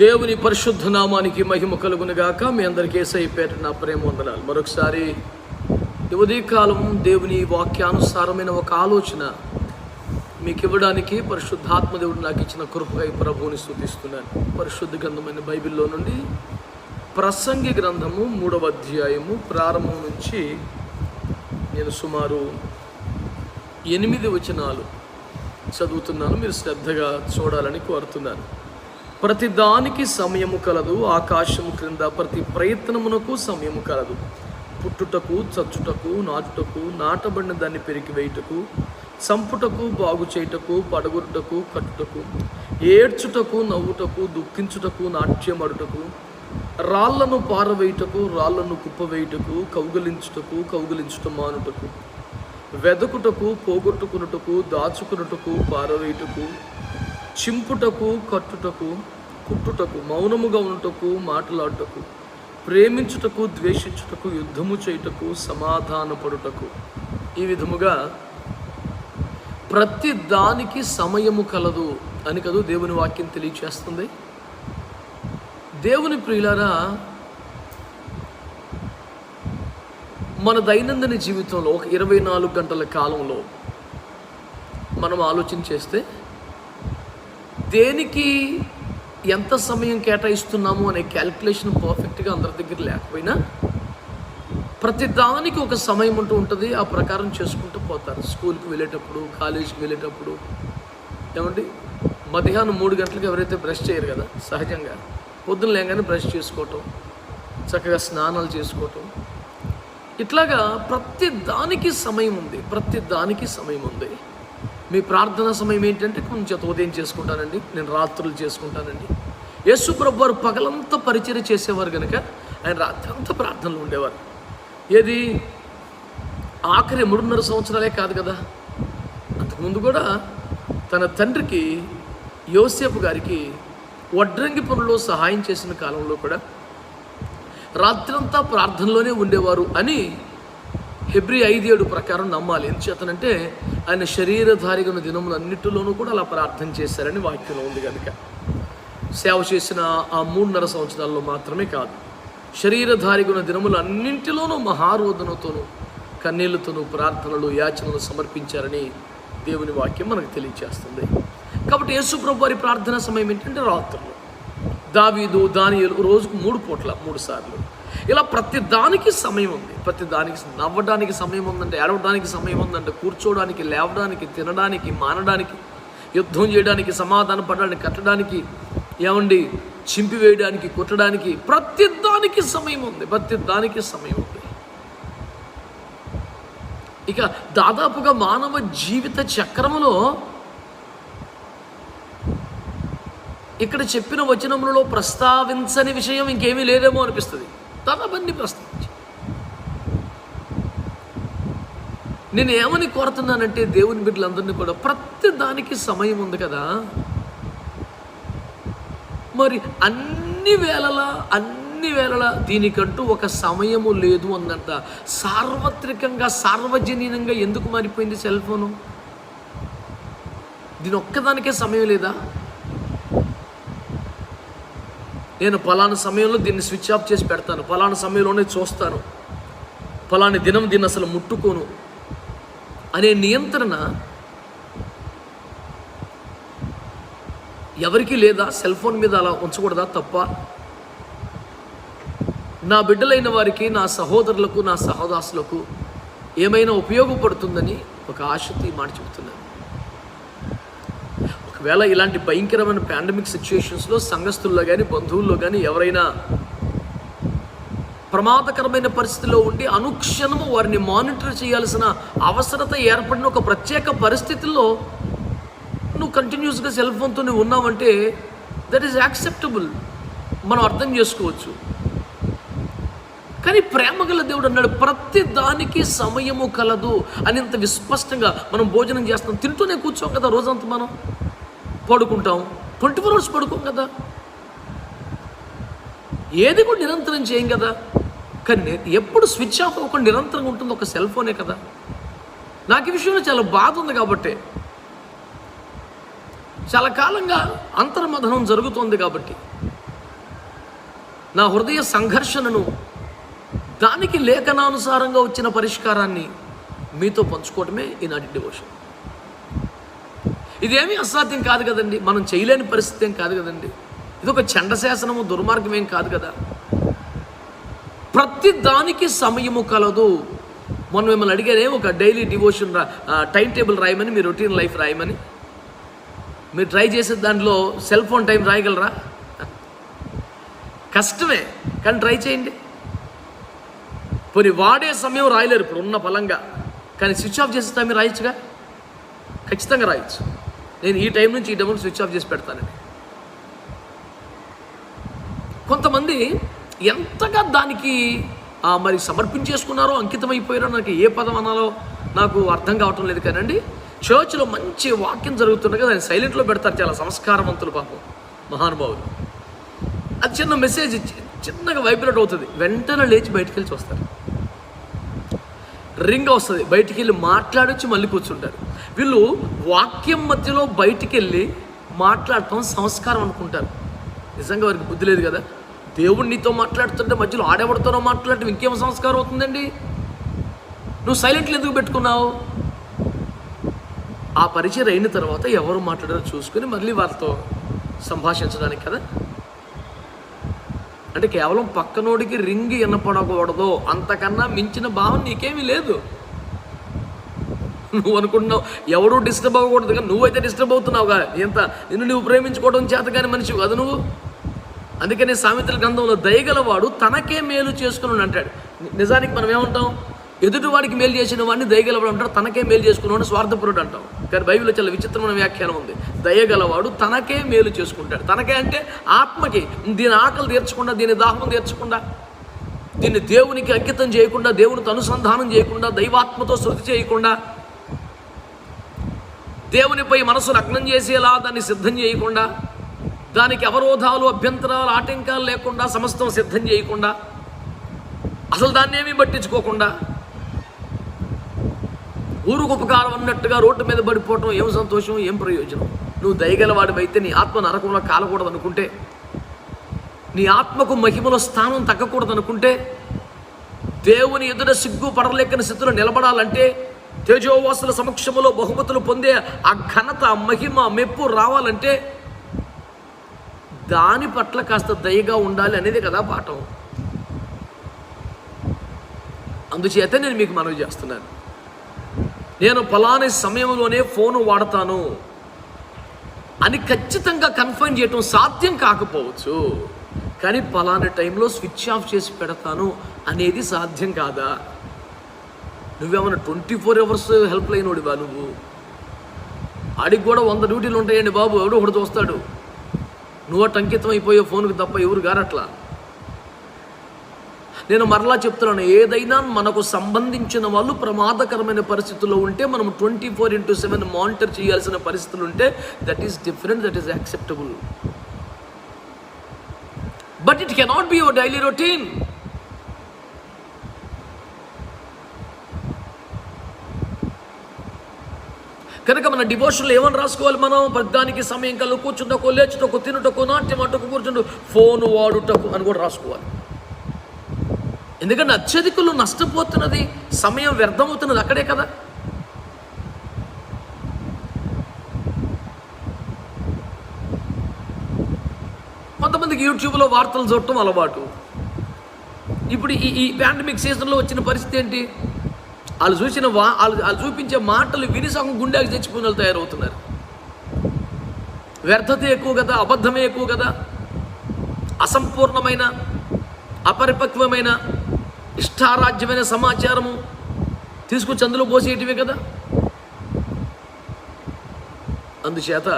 దేవుని పరిశుద్ధ నామానికి మహిమ కలుగునుగాక మీ అందరికీ ఏసైపేట నా ప్రేమ వందనాలు మరొకసారి ఈ ఉదయకాలం దేవుని వాక్యానుసారమైన ఒక ఆలోచన మీకు ఇవ్వడానికి పరిశుద్ధాత్మ దేవుడు నాకు ఇచ్చిన కృపకై ప్రభువుని స్థుతిస్తున్నాను. పరిశుద్ధ గ్రంథమైన బైబిల్లో నుండి ప్రసంగి గ్రంథము మూడవ అధ్యాయము ప్రారంభం నుంచి నేను సుమారు ఎనిమిది వచనాలు చదువుతున్నాను. మీరు శ్రద్ధగా చూడాలని కోరుతున్నాను. ప్రతి దానికి సమయము కలదు. ఆకాశము క్రింద ప్రతి ప్రయత్నమునకు సమయము కలదు. పుట్టుటకు చచ్చుటకు నాటుటకు నాటబడిన దాన్ని పెరిగి వేయుటకు చంపుటకు బాగు చేయుటకు పడగొట్టుటకు కట్టుటకు ఏడ్చుటకు నవ్వుటకు దుఃఖించుటకు నాట్యమడుటకు రాళ్ళను పారవేయుటకు రాళ్ళను కుప్పవేయుటకు కౌగలించుటకు కౌగలించుట మానుటకు వెదకుటకు పోగొట్టుకునుటకు దాచుకునుటకు పారవేయుటకు చింపుటకు కట్టుటకు కుట్టుటకు మౌనముగా ఉండుటకు మాట్లాడుటకు ప్రేమించుటకు ద్వేషించుటకు యుద్ధము చేయుటకు సమాధానపడుటకు. ఈ విధముగా ప్రతి దానికి సమయము కలదు అని కదూ దేవుని వాక్యం తెలియచేస్తుంది. దేవుని ప్రియులారా మన దైనందిన జీవితంలో ఒక ఇరవై నాలుగు గంటల కాలంలో మనం ఆలోచన చేస్తే దేనికి ఎంత సమయం కేటాయిస్తున్నాము అనే క్యాల్కులేషన్ పర్ఫెక్ట్గా అందరి దగ్గర లేకపోయినా ప్రతి దానికి ఒక సమయం అంటూ ఉంటుంది ఆ ప్రకారం చేసుకుంటూ పోతారు. స్కూల్కి వెళ్ళేటప్పుడు కాలేజీకి వెళ్ళేటప్పుడు. ఏమండి? మధ్యాహ్నం మూడు గంటలకు ఎవరైతే బ్రష్ చేయరు కదా సహజంగా. పొద్దున్న లేగానే బ్రష్ చేసుకోవటం చక్కగా స్నానాలు చేసుకోవటం. ఇట్లాగా ప్రతి దానికి సమయం ఉంది ప్రతి దానికి సమయం ఉంది. మీ ప్రార్థన సమయం ఏంటంటే కొంచెం ఉదయం చేసుకుంటానండి. నేను రాత్రులు చేసుకుంటానండి. యేసు ప్రభు వారు పగలంతా పరిచయం చేసేవారు కనుక ఆయన రాత్రి అంతా ప్రార్థనలు ఉండేవారు. ఏది? ఆఖరి మూడున్నర సంవత్సరాలే కాదు కదా. అంతకుముందు కూడా తన తండ్రికి యోసేపు గారికి వడ్రంగి పనుల్లో సహాయం చేసిన కాలంలో కూడా రాత్రంతా ప్రార్థనలోనే ఉండేవారు అని హెబ్రి ఐదు ఏడు ప్రకారం నమ్మాలి. ఎందుచేతనంటే ఆయన శరీరధారిగా ఉన్న దినములు కూడా అలా ప్రార్థన చేశారని వాక్యంలో ఉంది కనుక సేవ చేసిన ఆ మూడున్నర సంవత్సరాల్లో మాత్రమే కాదు. శరీరధారిగా ఉన్న దినములు అన్నింటిలోనూ మహారోధనతోనూ కన్నీళ్ళతోనూ ప్రార్థనలు యాచనలు సమర్పించారని దేవుని వాక్యం మనకు తెలియజేస్తుంది కాబట్టి యేసుప్రభు వారి ప్రార్థన సమయం ఏంటంటే రాత్రులు. దావీదు దానియలు రోజుకు మూడు పూట్ల మూడు సార్లు. ఇలా ప్రతి దానికి సమయం ఉంది. ప్రతి దానికి నవ్వడానికి సమయం ఉందంటే ఏడవడానికి సమయం ఉందంటే కూర్చోడానికి లేవడానికి తినడానికి మానడానికి యుద్ధం చేయడానికి సమాధాన పడడానికి కట్టడానికి ఏమండి చింపివేయడానికి కొట్టడానికి ప్రతి దానికి సమయం ఉంది. ప్రతి దానికి సమయం ఉంది. ఇక దాదాపుగా మానవ జీవిత చక్రములో ఇక్కడ చెప్పిన వచనములలో ప్రస్తావించని విషయం ఇంకేమీ లేదేమో అనిపిస్తుంది. దాదాపన్ని ప్రశ్నించి. నేను ఏమని కోరుతున్నానంటే దేవుని బిడ్డలందరినీ కూడా ప్రతి దానికి సమయం ఉంది కదా. మరి అన్ని వేళలా అన్ని వేళలా దీనికంటూ ఒక సమయము లేదు అన్నంత సార్వత్రికంగా సార్వజనీనంగా ఎందుకు మారిపోయింది సెల్ ఫోను? దీని ఒక్కదానికే సమయం లేదా? నేను పలానా సమయంలో దీన్ని స్విచ్ ఆఫ్ చేసి పెడతాను. పలానా సమయంలోనే చూస్తాను. పలాని దినం దీన్ని అసలు ముట్టుకోను. అనే నియంత్రణ ఎవరికి లేదా? సెల్ ఫోన్ మీద అలా ఉంచకూడదా? తప్ప. నా బిడ్డలైన వారికి నా సహోదరులకు నా సహోదాసులకు ఏమైనా ఉపయోగపడుతుందని ఒక ఆశతో ఈ మాట చెబుతున్నాను. ఒకవేళ ఇలాంటి భయంకరమైన పాండమిక్ సిచ్యుయేషన్స్లో సంఘస్థుల్లో కానీ బంధువుల్లో కానీ ఎవరైనా ప్రమాదకరమైన పరిస్థితిలో ఉండి అనుక్షణము వారిని మానిటర్ చేయాల్సిన అవసరత ఏర్పడిన ఒక ప్రత్యేక పరిస్థితుల్లో నువ్వు కంటిన్యూస్గా సెల్ ఫోన్తో నువ్వు ఉన్నావంటే దట్ ఈస్ యాక్సెప్టబుల్ మనం అర్థం చేసుకోవచ్చు. కానీ ప్రేమ గల దేవుడు అన్నాడు ప్రతి దానికి సమయము కలదు అని ఇంత విస్పష్టంగా మనం భోజనం చేస్తాం తింటూనే కూర్చోం కదా రోజంతా మనం. పడుకుంటాం. ట్వంటీ ఫోర్ అవర్స్ పడుకోం కదా. ఏది కూడా నిరంతరం చేయం కదా. కానీ ఎప్పుడు స్విచ్ ఆఫ్ అవ్వకుండా నిరంతరంగా ఉంటుంది ఒక సెల్ ఫోనే కదా. నాకు ఈ విషయంలో చాలా బాధ ఉంది కాబట్టి. చాలా కాలంగా అంతర్మథనం జరుగుతోంది కాబట్టి. నా హృదయ సంఘర్షణను దానికి లేఖనానుసారంగా వచ్చిన పరిష్కారాన్ని మీతో పంచుకోవడమే ఈనాటి డివోషన్. ఇదేమీ అసాధ్యం కాదు కదండి. మనం చేయలేని పరిస్థితి ఏం కాదు కదండి. ఇది ఒక చండశాసనము దుర్మార్గం ఏం కాదు కదా. ప్రతి దానికి సమయము కలదు. మొన్న మిమ్మల్ని అడిగానే ఒక డైలీ డివోషన్ రా టైం టేబుల్ రాయమని మీ రొటీన్ లైఫ్ రాయమని. మీరు ట్రై చేసే దాంట్లో సెల్ ఫోన్ టైం రాయగలరా? కష్టమే కానీ ట్రై చేయండి. పోనీ వాడే సమయం రాయలేరు ఇప్పుడు ఉన్న బలంగా కానీ స్విచ్ ఆఫ్ చేసే టైం రాయొచ్చుగా? ఖచ్చితంగా రాయొచ్చు. నేను ఈ టైం నుంచి ఈ టైం స్విచ్ ఆఫ్ చేసి పెడతానని కొంతమంది ఎంతగా దానికి మరి సమర్పించేసుకున్నారో అంకితమైపోయారో నాకు ఏ పదం అనాలో నాకు అర్థం కావటం లేదు కానండి. చర్చ్లో మంచి వాక్యం జరుగుతుండగా దాన్ని సైలెంట్లో పెడతారు చాలా సంస్కారవంతులు పాపం మహానుభావులు. అది చిన్న మెసేజ్ చిన్నగా వైబ్రేట్ అవుతుంది. వెంటనే లేచి బయటికి వెళ్ళి చూస్తారు. రింగ్ వస్తుంది. బయటికి వెళ్ళి మాట్లాడొచ్చి మళ్ళీ కూర్చుంటారు. వీళ్ళు వాక్యం మధ్యలో బయటికి వెళ్ళి మాట్లాడటం సంస్కారం అనుకుంటారు. నిజంగా వారికి బుద్ధి లేదు కదా? దేవుడు నీతో మాట్లాడుతుంటే మధ్యలో ఆడేవాడితోనో మాట్లాడటం ఇంకేం సంస్కారం అవుతుందండి? నువ్వు సైలెంట్లు ఎందుకు పెట్టుకున్నావు? ఆ పరిచయం అయిన తర్వాత ఎవరు మాట్లాడారో చూసుకుని మళ్ళీ వారితో సంభాషించడానికి కదా? అంటే కేవలం పక్కనోడికి రింగ్ వినపడకూడదు. అంతకన్నా మించిన భావం నీకేమీ లేదు. నువ్వు అనుకుంటున్నావు ఎవరు డిస్టర్బ్ అవ్వకూడదు కానీ నువ్వైతే డిస్టర్బ్ అవుతున్నావుగా. ఎంత నిన్ను నువ్వు ప్రేమించుకోవడం చేత కానీ మనిషి కదా నువ్వు. అందుకనే సామెతల గ్రంథంలో దయగలవాడు తనకే మేలు చేసుకుని అంటాడు. నిజానికి మనం ఏమంటాం? ఎదుటివాడికి మేలు చేసిన వాడిని దయగలవాడు అంటాడు తనకే మేలు చేసుకున్నాడు స్వార్థపరుడు అంటాం. కానీ బైబిల్లో చాలా విచిత్రమైన వ్యాఖ్యానం ఉంది. దయగలవాడు తనకే మేలు చేసుకుంటాడు. తనకే అంటే ఆత్మకి. దీని ఆకలి తీర్చకుండా దీని దాహం తీర్చకుండా దీన్ని దేవునికి అంకితం చేయకుండా దేవునితో అనుసంధానం చేయకుండా దైవాత్మతో శృతి చేయకుండా దేవునిపై మనసు లగ్నం చేసేలా దాన్ని సిద్ధం చేయకుండా దానికి అవరోధాలు అభ్యంతరాలు ఆటంకాలు లేకుండా సమస్తం సిద్ధం చేయకుండా అసలు దాన్ని ఏమీ పట్టించుకోకుండా ఊరుకు ఉపకారం అన్నట్టుగా రోడ్డు మీద పడిపోవటం ఏం సంతోషం ఏం ప్రయోజనం? నువ్వు దయగలవాడివైతే నీ ఆత్మ నరకంలో కాలకూడదు అనుకుంటే నీ ఆత్మకు మహిమలో స్థానం తగ్గకూడదు అనుకుంటే దేవుని ఎదుట సిగ్గు పడలేకని స్థితిలో నిలబడాలంటే తేజోవాసుల సమక్షంలో బహుమతులు పొందే ఆ ఘనత మహిమ మెప్పు రావాలంటే దాని పట్ల కాస్త దయగా ఉండాలి అనేది కదా పాఠం. అందుచేత నేను మీకు మనవి చేస్తున్నాను. నేను పలాని సమయంలోనే ఫోను వాడతాను. అని ఖచ్చితంగా కన్ఫర్మ్ చేయటం సాధ్యం కాకపోవచ్చు. కానీ పలానా టైంలో స్విచ్ ఆఫ్ చేసి పెడతాను అనేది సాధ్యం కాదా? నువ్వేమన్నా twenty four hours help line నువ్వు? ఆడికి కూడా వంద డ్యూటీలు ఉంటాయండి బాబు ఎవడో ఒకడు చూస్తాడు. నువ్వు అటు అంకితం అయిపోయే ఫోన్కి తప్ప ఎవరు గారట్లా? నేను మరలా చెప్తున్నాను ఏదైనా మనకు సంబంధించిన వాళ్ళు ప్రమాదకరమైన పరిస్థితుల్లో ఉంటే మనం twenty four into seven monitor చేయాల్సిన పరిస్థితులు ఉంటే that is different that is acceptable but it cannot be your daily routine కనుక మన డివోషన్లో ఏమని రాసుకోవాలి మనం? ప్రతిదానికి సమయం కల్లా కూర్చుంటకు లేచుటకు తినుటకు నాట్యం అటుకు కూర్చుంటూ ఫోన్ వాడుటకు అని కూడా రాసుకోవాలి. ఎందుకంటే అత్యధికులు నష్టపోతున్నది సమయం వ్యర్థమవుతున్నది అక్కడే కదా. కొంతమందికి యూట్యూబ్లో వార్తలు చూడటం అలవాటు. ఇప్పుడు ఈ ఈ పాండమిక్ సీజన్లో వచ్చిన పరిస్థితి ఏంటి? వాళ్ళు చూసిన వా వాళ్ళు వాళ్ళు చూపించే మాటలు విని సగం గుండెకి చచ్చిపోయిన వాళ్ళు తయారవుతున్నారు. వ్యర్థత ఎక్కువ కదా అబద్ధమే ఎక్కువ కదా. అసంపూర్ణమైన అపరిపక్వమైన ఇష్టారాజ్యమైన సమాచారము తీసుకొచ్చి అందులో పోసేయటమే కదా? అందుచేత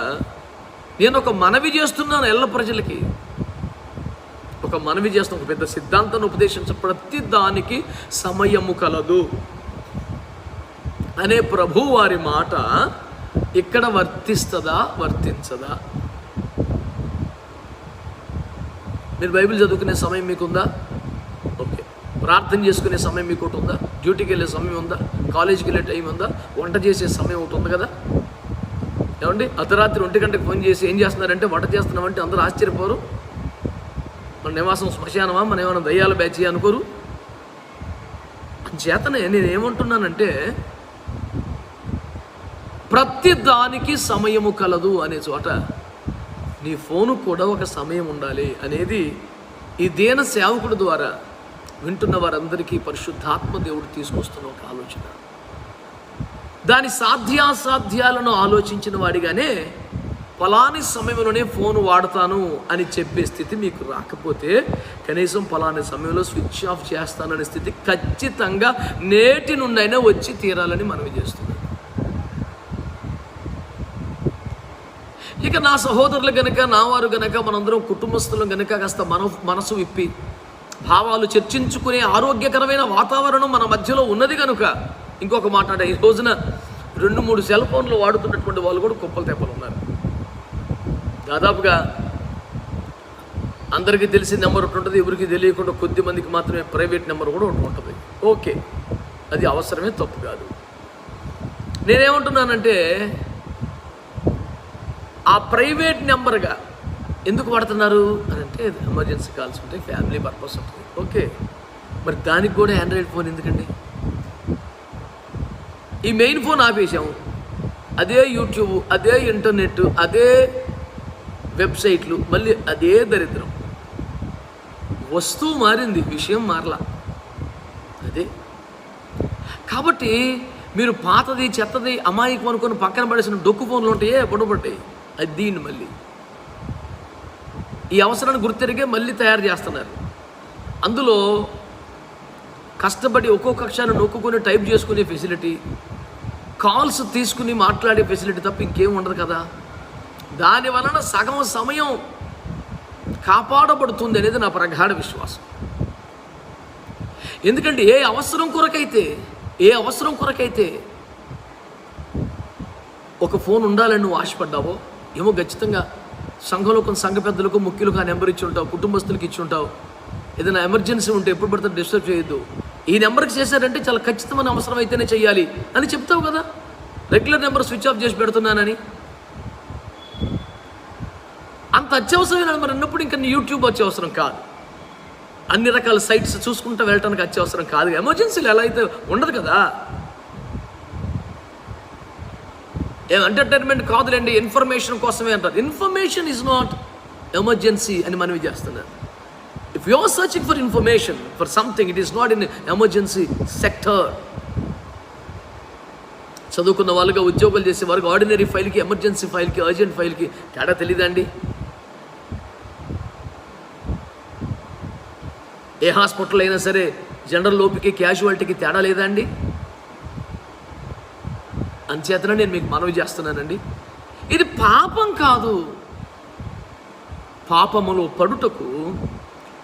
నేను ఒక మనవి చేస్తున్నాను ఎల్ల ప్రజలకి. ఒక మనవి చేస్తున్న ఒక పెద్ద సిద్ధాంతాన్ని ఉపదేశించ ప్రతి దానికి సమయము కలదు. అనే ప్రభు వారి మాట ఇక్కడ వర్తిస్తుందా వర్తించదా? మీరు బైబిల్ చదువుకునే సమయం మీకుందా? ప్రార్థన చేసుకునే సమయం మీకు ఒకటి ఉందా? డ్యూటీకి వెళ్ళే సమయం ఉందా? కాలేజీకి వెళ్ళే టైం ఉందా? వంట చేసే సమయం ఒకటి ఉంది కదా? ఏమండి? అర్ధరాత్రి ఒంటి గంటకు ఫోన్ చేసి ఏం చేస్తున్నారంటే వంట చేస్తున్నామంటే అందరూ ఆశ్చర్యపోరు. మన నివాసం శ్మశానమా? మనం ఏమైనా దయ్యాల బ్యాచ్ అనుకోరు. చేతనే నేను ఏమంటున్నానంటే ప్రతి దానికి సమయము కలదు అనే చోట నీ ఫోను కూడా ఒక సమయం ఉండాలి అనేది ఈ దేన సేవకుడు ద్వారా వింటున్న వారందరికీ పరిశుద్ధాత్మ దేవుడు తీసుకొస్తున్న ఒక ఆలోచన. దాని సాధ్యాసాధ్యాలను ఆలోచించిన వాడిగానే ఫలాని సమయంలోనే ఫోన్ వాడతాను అని చెప్పే స్థితి మీకు రాకపోతే కనీసం ఫలాని సమయంలో స్విచ్ ఆఫ్ చేస్తాననే స్థితి ఖచ్చితంగా నేటి నుండైనా వచ్చి తీరాలని మనవి చేస్తున్నాం ఇక నా సహోదరులు గనక నా వారు గనక మనందరం కుటుంబస్తులు గనక కాస్త మన మనసు విప్పి భావాలు చర్చించుకునే ఆరోగ్యకరమైన వాతావరణం మన మధ్యలో ఉన్నది కనుక ఇంకొక మాట ఈ రోజున రెండు మూడు సెల్ ఫోన్లు వాడుతున్నటువంటి వాళ్ళు కూడా కుప్పలు తెప్పలు ఉన్నారు. దాదాపుగా అందరికీ తెలిసిన నెంబర్ ఒకటి ఉంటుంది ఎవరికి తెలియకుండా కొద్ది మందికి మాత్రమే ప్రైవేట్ నెంబర్ కూడా ఒకటి ఉంటుంది. ఓకే అది అవసరమే తప్పు కాదు. నేనేమంటున్నానంటే ఆ ప్రైవేట్ నెంబర్గా ఎందుకు వాడుతున్నారు? అని అంటే ఎమర్జెన్సీ కాల్స్ ఉంటాయి ఫ్యామిలీ పర్పస్ ఉంటుంది. ఓకే. మరి దానికి కూడా ఆండ్రాయిడ్ ఫోన్ ఎందుకండి? ఈ మెయిన్ ఫోన్ ఆపేసాము అదే యూట్యూబ్ అదే ఇంటర్నెట్ అదే వెబ్సైట్లు మళ్ళీ అదే దరిద్రం. వస్తువు మారింది విషయం మారలా. అదే. కాబట్టి మీరు పాతది చెత్తది అమాయకం అనుకుని పక్కన పడేసిన డొక్కు ఫోన్లు ఉంటాయే పొడబడ్డాయి అది దీన్ని మళ్ళీ ఈ అవసరాన్ని గుర్తెరిగే మళ్ళీ తయారు చేస్తున్నారు. అందులో కష్టపడి ఒక్కొక్క అక్షరాన్ని నొక్కుకొని టైప్ చేసుకునే ఫెసిలిటీ కాల్స్ తీసుకుని మాట్లాడే ఫెసిలిటీ తప్ప ఇంకేం ఉండదు కదా. దాని వలన సగం సమయం కాపాడబడుతుంది అనేది నా ప్రగాఢ విశ్వాసం. ఎందుకంటే ఏ అవసరం కొరకైతే ఏ అవసరం కొరకైతే ఒక ఫోన్ ఉండాలని నువ్వు ఆశపడ్డావో ఏమో ఖచ్చితంగా సంఘంలో కొంత సంఘ పెద్దలకు ముఖ్యులకు ఆ నెంబర్ ఇచ్చి ఉంటావు కుటుంబస్తులకు ఇచ్చి ఉంటావు. ఏదైనా ఎమర్జెన్సీ ఉంటే ఎప్పుడు పడితే డిస్టర్బ్ చేయొద్దు. ఈ నెంబర్కి చేశారంటే చాలా ఖచ్చితమైన అవసరం అయితేనే చేయాలి అని చెప్తావు కదా? రెగ్యులర్ నెంబర్ స్విచ్ ఆఫ్ చేసి పెడుతున్నానని. అంత అత్యవసరమైన నెంబర్ ఉన్నప్పుడు ఇంకా యూట్యూబ్ అత్యవసరం అవసరం కాదు. అన్ని రకాల సైట్స్ చూసుకుంటూ వెళ్ళటానికి అత్యవసరం కాదు. ఎమర్జెన్సీలు ఎలా అయితే ఉండదు కదా ఏం ఎంటర్టైన్మెంట్ కాదులేండి ఇన్ఫర్మేషన్ కోసమే అంటారు. ఇన్ఫర్మేషన్ ఇస్ నాట్ ఎమర్జెన్సీ అని మనవి చేస్తున్నారు. If you are searching for information for something it is not in emergency sector చదువుకున్న వాళ్ళుగా ఉద్యోగాలు చేసే వారికి ఆర్డినరీ ఫైల్కి ఎమర్జెన్సీ ఫైల్కి అర్జెంట్ ఫైల్కి తేడా తెలియదండి ఏ హాస్పిటల్ అయినా సరే జనరల్ లోపికి క్యాజువాలిటీకి తేడా లేదండి. అంచేతనే నేను మీకు మనవి చేస్తున్నానండి. ఇది పాపం కాదు. పాపములో పడుటకు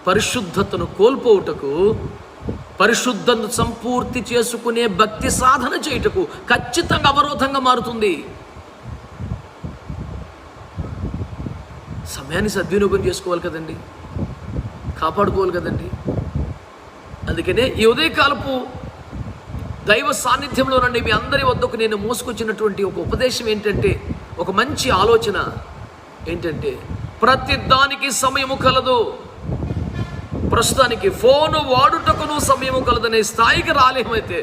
పరిశుద్ధతను కోల్పోవుటకు పరిశుద్ధను సంపూర్తి చేసుకునే భక్తి సాధన చేయుటకు ఖచ్చితంగా అవరోధంగా మారుతుంది. సమయాన్ని సద్వినియోగం చేసుకోవాలి కదండి. కాపాడుకోవాలి కదండి. అందుకనే ఈ ఉదయకాలపు దైవ సాన్నిధ్యంలో నుండి మీ అందరి వద్దకు నేను మోసుకొచ్చినటువంటి ఒక ఉపదేశం ఏంటంటే ఒక మంచి ఆలోచన ఏంటంటే ప్రతి దానికి సమయము కలదు. ప్రస్తుతానికి ఫోను వాడుటకును సమయము కలదనే స్థాయికి రాలేమైతే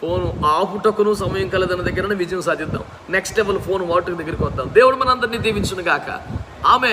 ఫోను ఆపుటకును సమయం కలదన్న దగ్గర విజయం సాధిద్దాం. నెక్స్ట్ లెవెల్ ఫోన్ వాడుట దగ్గరికి వద్దాం. దేవుడు మనందరినీ దీవించును గాక ఆమె